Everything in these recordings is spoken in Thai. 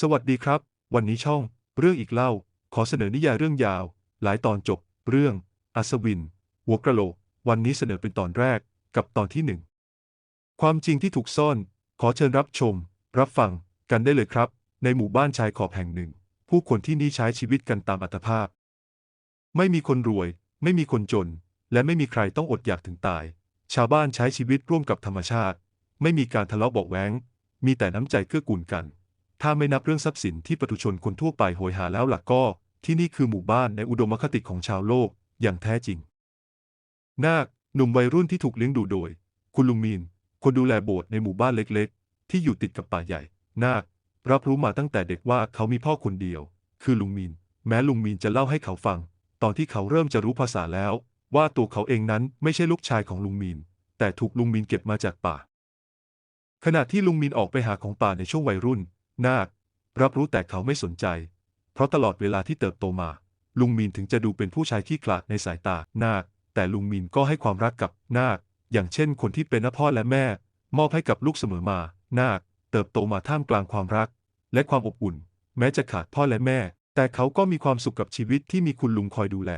สวัสดีครับ วันนี้ช่อง เรื่องอีกเล่า ขอเสนอนิยายเรื่องยาว หลายตอนจบ เรื่อง อัศวิน หัวกระโหลก วันนี้เสนอเป็นตอนแรกกับตอนที่หนึ่งความจริงที่ถูกซ่อน ขอเชิญรับชม รับฟังกันได้เลยครับ ในหมู่บ้านชายขอบแห่งหนึ่ง ผู้คนที่นี่ใช้ชีวิตกันตามอัตภาพ ไม่มีคนรวย ไม่มีคนจน และไม่มีใครต้องอดอยากถึงตาย ชาวบ้านใช้ชีวิตร่วมกับธรรมชาติ ไม่มีการทะเลาะเบาะแว้งมีแต่น้ำใจเกื้อกูลกัน ถ้าไม่นับเรื่องทรัพย์สินที่ประชาชนคนทั่วไปโหยหาแล้วหลักก็ ที่นี่คือหมู่บ้านในอุดมคติของชาวโลกอย่างแท้จริง นาคหนุ่มวัยรุ่นที่ถูกเลี้ยงดูโดย คุณลุงมีน คนดูแลโบสถ์ในหมู่บ้านเล็กๆ ที่อยู่ติดกับป่าใหญ่ นาครับรู้มาตั้งแต่เด็กว่าเขามีพ่อคนเดียว คือลุงมีน แม้ลุงมีนจะเล่าให้เขาฟัง ตอนที่เขาเริ่มจะรู้ภาษาแล้ว ว่าตัวเขาเองนั้นไม่ใช่ลูกชายของลุงมีน แต่ถูกลุงมีนเก็บมาจากป่า ขณะที่ลุงมีนออกไปหาของป่าในช่วงวัยรุ่น นาค รับรู้แต่เขาไม่สนใจ เพราะตลอดเวลาที่เติบโตมา ลุงมีนถึงจะดูเป็นผู้ชายขี้ขลาดในสายตา นาค แต่ลุงมีนก็ให้ความรักกับนาค อย่างเช่น คนที่เป็นพ่อและแม่ มอบให้กับลูกเสมอมา นาค เติบโตมาท่ามกลางความรัก และความอบอุ่น แม้จะขาดพ่อและแม่ แต่เขาก็มีความสุขกับชีวิตที่มีคุณลุงคอยดูแล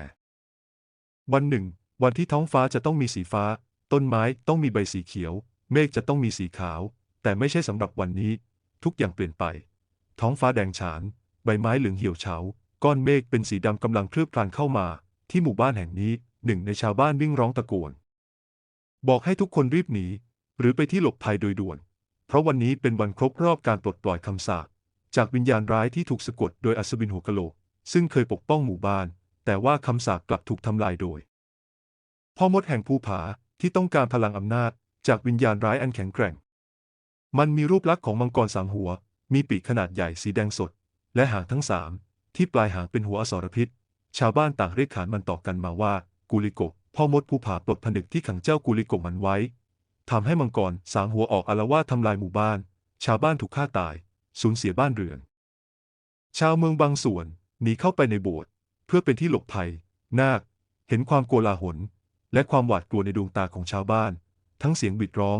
วันหนึ่ง วันที่ท้องฟ้าจะต้องมีสีฟ้า ต้นไม้ต้องมีใบสีเขียว เมฆจะต้องมีสีขาว แต่ไม่ใช่สำหรับวันนี้ ทุกอย่างเปลี่ยนไป ท้องฟ้าแดงฉาน ใบไม้เหลืองเหี่ยวเฉา ก้อนเมฆเป็นสีดำกำลังเคลือบคลานเข้ามา ที่หมู่บ้านแห่งนี้หนึ่งในชาวบ้านวิ่งร้องตะโกน บอกให้ทุกคนรีบหนี หรือไปที่หลบภัยโดยด่วน เพราะวันนี้เป็นวันครบรอบการปลดปล่อยคำสาปจากวิญญาณร้ายที่ถูกสะกดโดยอัศวินหัวกะโหลก ซึ่งเคยปกป้องหมู่บ้าน แต่ว่าคำสาปกลับถูกทำลายโดยพ่อมดแห่งภูผาที่ต้องการพลังอำนาจจากวิญญาณร้ายอันแข็งแกร่ง มันมีรูปลักษณ์ของมังกรสามหัว มีปีกขนาดใหญ่สีแดงสด และหางทั้งสามที่ปลายหางเป็นหัวอสรพิษ ชาวบ้านต่างเรียกขานมันต่อกันมาว่ากูลิโกพ่อมดภูผาปลดผนึกที่ขังเจ้ากูลิโกมันไว้ทำให้มังกรสามหัวออกอาละวาดทำลายหมู่บ้าน ชาวบ้านถูกฆ่าตาย สูญเสียบ้านเรือน ชาวเมืองบางส่วนหนีเข้าไปในโบสถ์เพื่อเป็นที่หลบภัย นาค เห็นความโกลาหล และความหวาดกลัวในดวงตาของชาวบ้าน ทั้งเสียงบิดร้อง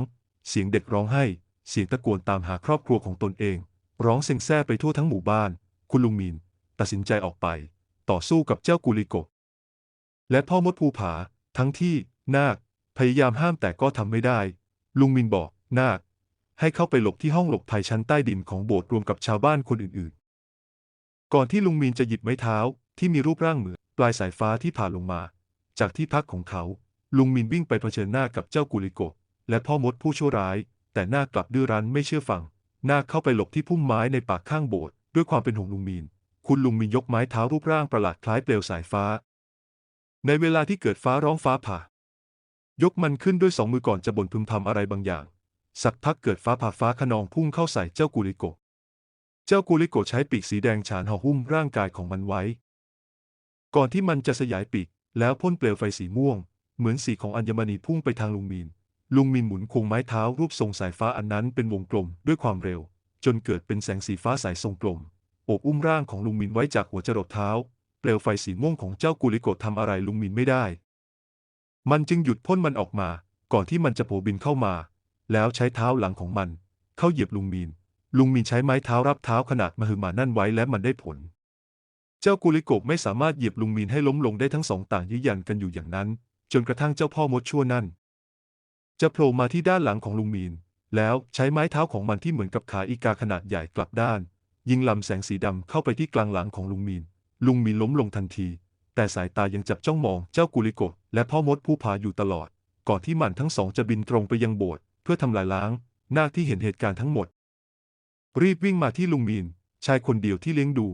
เสียงเด็กร้องไห้ เสียงตะโกนตามหาครอบครัวของตนเอง ร้องเซ็งแซ่ไปทั่วทั้งหมู่บ้าน คุณลุงมีน ตัดสินใจออกไป ต่อสู้กับเจ้ากุลิโกและพ่อมดภูผา ทั้งที่นาคพยายามห้ามแต่ก็ทำไม่ได้ ลุงมินบอกนาคให้เข้าไปหลบที่ห้องหลบภัยชั้นใต้ดินของโบสถ์รวมกับชาวบ้านคนอื่นๆ ก่อนที่ลุงมีนจะหยิบไม้เท้าที่มีรูปร่างเหมือนปลายสายฟ้าที่ผ่าลงมา จากที่พักของเขา ลุงมินวิ่งไปเผชิญหน้ากับเจ้ากุลิโกและพ่อมดผู้ชั่วร้าย แต่หน้ากลับดื้อรั้นไม่เชื่อฟัง หน้าเข้าไปหลบที่พุ่มไม้ในป่าข้างโบสถ์ด้วยความเป็นห่วงลุงมีน คุณลุงมีนยกไม้เท้ารูปร่างประหลาดคล้ายเปลวสายฟ้า ในเวลาที่เกิดฟ้าร้องฟ้าผ่า ยกมันขึ้นด้วยสองมือก่อนจะบ่นพึมพำอะไรบางอย่าง สักพักเกิดฟ้าผ่าฟ้าขนองพุ่งเข้าใส่เจ้ากุลิโกเจ้ากุลิโกใช้ปีกสีแดงฉานห่อหุ้มร่างกายของมันไว้ ก่อนที่มันจะสยายปีกแล้วพ่นเปลวไฟสีม่วง เหมือนสีของอัญมณีพุ่งไปทางลุงมีน ลุงมีนหมุนคงไม้เท้ารูปทรงสายฟ้าอันนั้นเป็นวงกลมด้วยความเร็ว จนเกิดเป็นแสงสีฟ้าสายทรงกลมโอบอุ้มร่างของลุงมินไว้จากหัวจรดเท้า เปลวไฟสีม่วงของเจ้ากุลิโกะทำอะไรลุงมินไม่ได้ มันจึงหยุดพ่นมันออกมา ก่อนที่มันจะโผบินเข้ามา แล้วใช้เท้าหลังของมัน เข้าเหยียบลุงมีนลุงมีนใช้ไม้เท้ารับเท้าขนาดมหึมานั่นไว้และมันได้ผล เจ้ากุลิโกะไม่สามารถเหยียบลุงมีนให้ล้มลงได้ทั้งสองต่างยื้อยันกันอยู่อย่างนั้น จนกระทั่งเจ้าพ่อมดชั่วนั่น จะโผล่มาที่ด้านหลังของลุงมีน แล้วใช้ไม้เท้าของมันที่เหมือนกับขาอีกาขนาดใหญ่กลับด้าน ยิงลำแสงสีดำเข้าไปที่กลางหลังของลุงมีน ลุงมีนล้มลงทันที แต่สายตายังจับจ้องมองเจ้ากุลิโกะและพ่อมดผู้พาอยู่ตลอด ก่อนที่มันทั้งสองจะบินตรงไปยังโบสถ์เพื่อทำลายล้างนาคที่เห็นเหตุการณ์ทั้งหมด รีบวิ่งมาที่ลุงมีน ชายคนเดียวที่เลี้ยงดู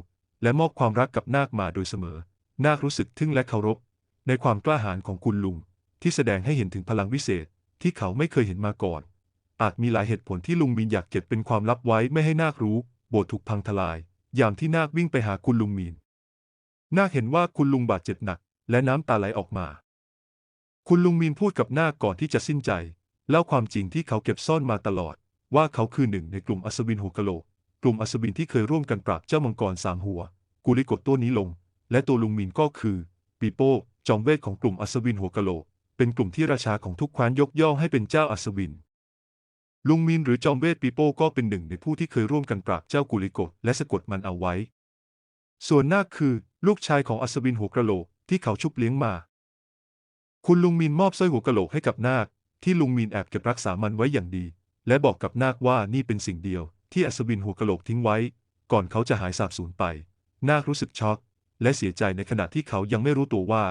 และมอบความรักกับนาคมาโดยเสมอ นาครู้สึกทึ่งและเคารพ ในความกล้าหาญของคุณลุงที่แสดงให้เห็นถึงพลังวิเศษ ที่เขาไม่เคยเห็นมาก่อน อาจมีหลายเหตุผลที่ลุงมีนอยากเก็บเป็นความลับไว้ไม่ให้นาครู้ โบสถ์ถูกพังทลายยามที่นาควิ่งไปหาคุณลุงมีนนาคเห็นว่าคุณลุงบาดเจ็บหนัก และน้ำตาไหลออกมา คุณลุงมีนพูดกับนาคก่อนที่จะสิ้นใจเล่าความจริงที่เขาเก็บซ่อนมาตลอด ว่าเขาคือหนึ่งในกลุ่มอัศวินหัวกะโหลก กลุ่มอัศวินที่เคยร่วมกันปราบเจ้ามังกรสามหัวกุลิกะตัวนี้ลง และตัวลุงมีนก็คือปีโป้จอมเวทของกลุ่มอัศวินหัวกะโหลก เป็นกลุ่มที่ราชาของทุกแคว้นยกย่องให้เป็นเจ้าอัศวิน ลุงมินหรือจอมเวทปีโป้ก็เป็นหนึ่งในผู้ที่เคยร่วมกันปราบเจ้ากุลิโกะและสะกดมันเอาไว้ ส่วนนาคคือ ลูกชายของอัศวินหัวกระโหลกที่เขาชุบเลี้ยงมา คุณลุงมินมอบสร้อยหัวกระโหลกให้กับนาคที่ลุงมินแอบเก็บรักษามันไว้อย่างดี และบอกกับนาคว่านี่เป็นสิ่งเดียว ที่อัศวินหัวกระโหลกทิ้งไว้ ก่อนเขาจะหายสาบสูญไป นาครู้สึกช็อก และเสียใจในขณะที่เขายังไม่รู้ตัวว่า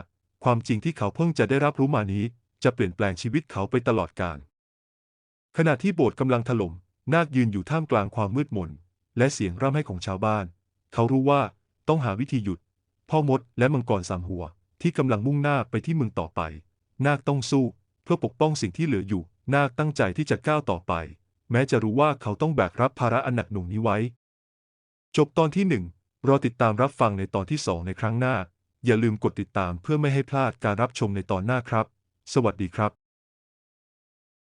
ความจริงที่เขาเพิ่งจะได้รับรู้มานี้ จะเปลี่ยนแปลงชีวิตเขาไปตลอดกาลขณะที่โบสถ์กำลังถล่มนาคยืนอยู่ท่ามกลางความมืดมน และเสียงร่ำไห้ของชาวบ้าน เขารู้ว่าต้องหาวิธีหยุด พ่อมดและมังกรสามหัวที่กำลังมุ่งหน้าไปที่เมืองต่อไป นาคต้องสู้เพื่อปกป้องสิ่งที่เหลืออยู่ นาคตั้งใจที่จะก้าวต่อไป แม้จะรู้ว่าเขาต้องแบกรับภาระอันหนักหน่วงนี้ไว้ จบตอนที่หนึ่งรอติดตามรับฟังในตอนที่สองในครั้งหน้า อย่าลืมกดติดตามเพื่อไม่ให้พลาดการรับชมในตอนหน้าครับ สวัสดีครับ